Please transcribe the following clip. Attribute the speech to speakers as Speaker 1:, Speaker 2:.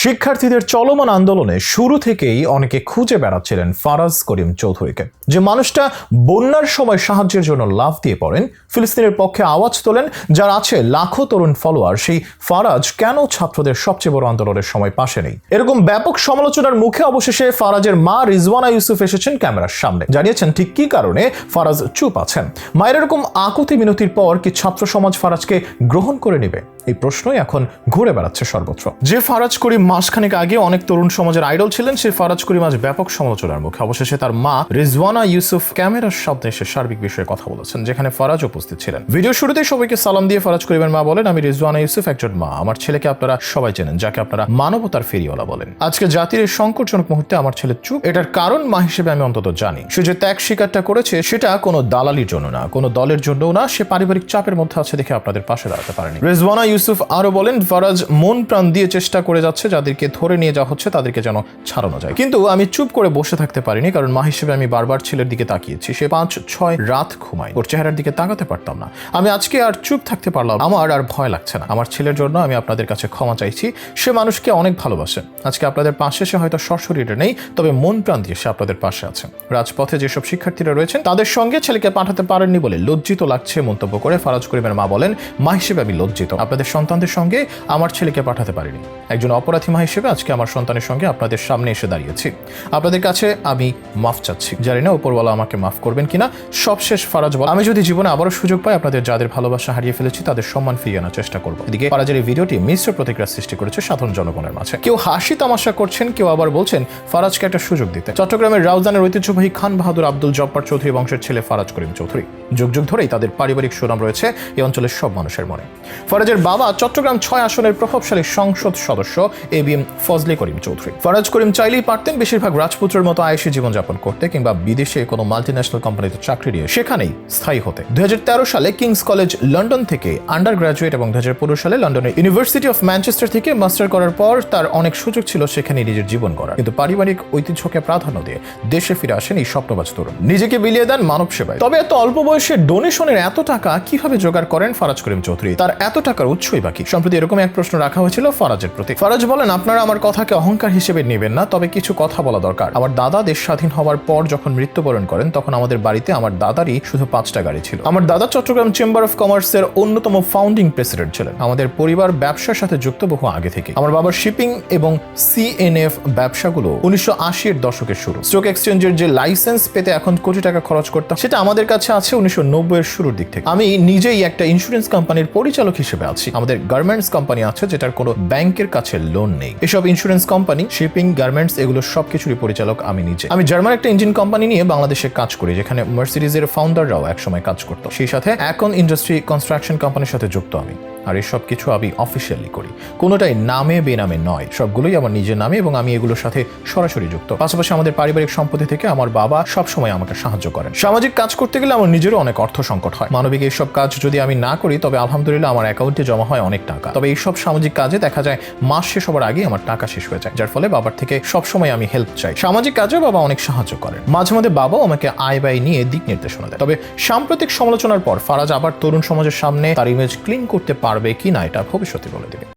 Speaker 1: শিক্ষার্থীদের চলমান আন্দোলনে শুরু থেকেই অনেকে খুঁজে বেড়াচ্ছিলেন ফারাজ করিম চৌধুরীকে। যে মানুষটা বন্যার সময় সাহায্যের জন্য লাভ দিয়ে পড়েন, ফিলিস্তিনের পক্ষে আওয়াজ তোলেন, যার আছে লাখো তরুণ ফলোয়ার, সেই ফারাজ কেন ছাত্রদের সবচেয়ে বড় আন্দোলনের সময় পাশে নেই? এরকম ব্যাপক সমালোচনার মুখে অবশেষে ফারাজের মা রিজওয়ানা ইউসুফ এসেছেন ক্যামেরার সামনে। জানিয়েছেন, ঠিক কি কারণে ফারাজ চুপ আছেন? মায়ের এরকম আকুতি মিনতির পর কি ছাত্র সমাজ ফারাজকে গ্রহণ করে নেবে? এই প্রশ্নই এখন ঘুরে বেড়াচ্ছে সর্বত্র। যে ফারাজ করিম মাসখানেক আগে অনেক তরুণ সমাজের আইডল ছিলেন, সেই ফারাজ করিম আজ ব্যাপক সমালোচনার মুখে। অবশেষে তার মা রিজওয়ানা ইউসুফ ক্যামেরার সামনে এসে সার্বিক বিষয়ে কথা বলেছেন, যেখানে ফারাজ উপস্থিত ছিলেন। ভিডিও শুরুতেই সবাইকে সালাম দিয়ে ফারাজ করিমের মা বলেন, আমি রিজওয়ানা ইউসুফ একজন মা। আমার ছেলেকে আপনারা সবাই চেনেন, যাকে আপনারা মানবতার ফেরিওয়ালা বলেন। আজকে জাতির এই সংকটজনক মুহূর্তে আমার ছেলে চুপ। এটার কারণ মা হিসেবে আমি অন্তত জানি। সে যে ত্যাগ স্বীকারটা করেছে, সেটা কোনো দালালির জন্য না, কোনো দলের জন্যও না, সে পারিবারিক চাপের মধ্যে আছে দেখে আপনাদের পাশে দাঁড়াতে পারেনি। রেজওয়ানা ইউসুফ আরও বলেন, ফারাজ মন প্রাণ দিয়ে চেষ্টা করে যাচ্ছে, যাদেরকে ধরে নিয়ে যাওয়া হচ্ছে, তাদেরকে যেন ছাড়ানো যায়। কিন্তু আমি চুপ করে বসে থাকতে পারিনি, কারণ মা হিসেবে আমি বারবার ছেলের দিকে তাকিয়েছি। সে পাঁচ, ছয় রাত ঘুমাই ওর চেহারার দিকে তাকাতে পারতাম না। আমি আজকে আর চুপ থাকতে পারলাম আমার আর ভয় লাগছে না। আমার ছেলের জন্য আমি আপনাদের কাছে ক্ষমা চাইছি। সে মানুষকে অনেক ভালোবাসে। আজকে আপনাদের পাশে সে হয়তো সশরীরে নেই, তবে মন প্রাণ দিয়ে সে আপনাদের পাশে আছে। রাজপথে যেসব শিক্ষার্থীরা রয়েছেন, তাদের সঙ্গে ছেলেকে পাঠাতে পারেননি বলে লজ্জিত লাগছে মন্তব্য করে ফারাজ করিমের মা বলেন, মা হিসেবে আমি লজ্জিত। আপনাদের সন্তানদের সঙ্গে আমার ছেলেকে পাঠাতে পারিনি। একজন অপরাধী মা হিসেবে আজকে আমার সন্তানের সঙ্গে আপনাদের সামনে এসে দাঁড়িয়েছি। আপনাদের কাছে আমি মাফ চাচ্ছি। জানি না উপরওয়ালা আমাকে মাফ করবেন কিনা। সবশেষ ফারাজ বল আমি যদি জীবনে আবারও সুযোগ পাই, আপনাদের যাদের ভালোবাসা হারিয়ে ফেলেছি, তাদের সম্মান ফিরিয়ে আনার চেষ্টা করব। এদিকে ফারাজের এই ভিডিওটি মিশ্র প্রতিক্রিয়া সৃষ্টি করেছে সাধারণ জনগণের মাঝে। কেউ হাসি তামাশা করছেন, কেউ আবার বলছেন, ফারাজকে একটা সুযোগ দিতে। চট্টগ্রামের রাউজানের ঐতিহ্যবাহী খান বাহাদুর আব্দুল জব্বার চৌধুরী বংশের ছেলে ফারাজ করিম চৌধুরী। যুগ যুগ ধরেই তাদের পারিবারিক সুনাম রয়েছে এই অঞ্চলের সব মানুষের মনে। ফারাজের বাবা চট্টগ্রাম ছয় আসনের প্রভাবশালী সংসদ সদস্য A B M Fazle Karim Chowdhury. Faraz Karim চাইলেই পারতেন বেশিরভাগ রাজপুত্রের মতো আয়সী জীবনযাপন করতে কিংবা বিদেশে কোনো মাল্টিন্যাশনাল কোম্পানিতে চাকরি নিয়ে সেখানেই স্থায়ী হতে। দুই হাজার তেরো সালে কিংস কলেজ লন্ডন থেকে আন্ডার গ্রাজুয়েট এবং দু সালে লন্ডনের ইউনিভার্সিটি অফ ম্যানচেস্টার থেকে মাস্টার করার পর তার অনেক সুযোগ ছিল সেখানে নিজের জীবন গড়ার। কিন্তু পারিবারিক ঐতিহ্যকে প্রাধান্য দিয়ে দেশে ফিরে আসেন এই স্বপ্নবাজ তরুণ। নিজেকে বিলিয়ে দেন মানব সেবায় তবে এত অল্প বয়সে ডোনেশনের এত টাকা কীভাবে জোগাড় করেন ফরাজ করিম চৌধুরী? তার এত টাকার উৎসই বাকি। সম্প্রতি এরকম এক প্রশ্ন রাখা হয়েছিল ফরাজের প্রতি। ফরাজ বলেন, আপনারা আমার কথাকে অহংকার হিসেবে নেবেন না, তবে কিছু কথা বলা দরকার। আমার দাদা দেশ স্বাধীন হওয়ার পর যখন মৃত্যুবরণ করেন, তখন আমাদের বাড়িতে আমার দাদারই শুধু পাঁচটা গাড়ি ছিল। আমার দাদা চট্টগ্রাম চেম্বার অফ কমার্সের অন্যতম ফাউন্ডিং প্রেসিডেন্ট ছিলেন। আমাদের পরিবার ব্যবসার সাথে যুক্ত বহু আগে থেকে আমার বাবার শিপিং এবং সিএনএফ ব্যবসাগুলো উনিশশো আশির দশকের শুরু। স্টক এক্সচেঞ্জের যে লাইসেন্স পেতে এখন কোটি টাকা খরচ করতাম, সেটা আমাদের কাছে আছে উনিশশো নব্বই এর শুরুর দিক থেকে। আমি নিজেই একটা ইন্স্যুরেন্স কোম্পানির পরিচালক হিসেবে আছি। আমাদের গার্মেন্টস কোম্পানি আছে যেটার কোনো ব্যাংকের কাছে লোন নেই। এসব ইন্স্যুরেন্স কোম্পানি শিপিং গার্মেন্টস এগুলো সবকিছুরই পরিচালক আমি নিজে। আমি জার্মান একটা ইঞ্জিন কোম্পানি নিয়ে বাংলাদেশে কাজ করি, যেখানে মার্সিডিজের ফাউন্ডাররাও একসময় কাজ করতো। সেই সাথে এখন ইন্ডাস্ট্রি কনস্ট্রাকশন কোম্পানির সাথে যুক্ত আমি। আর এসব কিছু আমি অফিসিয়ালি করি। কোনোটাই নামে বেনামে নয়। সবগুলোই আমার নিজের নামে এবং আমি এগুলোর সাথে সরাসরি যুক্ত। পাশাপাশি আমাদের পারিবারিক সম্পত্তি থেকে আমার বাবা সব সময় আমাকে সাহায্য করেন। সামাজিক কাজ করতে গেলে আমার নিজেরও অনেক অর্থ সংকট হয়। মানবিক এইসব কাজ যদি আমি না করি, তবে আলহামদুলিল্লাহ আমার অ্যাকাউন্টে জমা হয় অনেক টাকা। তবে এইসব সামাজিক কাজে দেখা যায় মাস শেষ হবার আগেই আমার টাকা শেষ হয়ে যায়, যার ফলে বাবার থেকে সবসময় আমি হেল্প চাই। সামাজিক কাজেও বাবা অনেক সাহায্য করেন। মাঝে মাঝে বাবাও আমাকে আয় ব্যয় নিয়ে দিক নির্দেশনা দেয় তবে সাম্প্রতিক সমালোচনার পর ফারাজ আবার তরুণ সমাজের সামনে তার ইমেজ ক্লিন করতে পারবে কি না এটা ভবিষ্যতে বলে দেবে।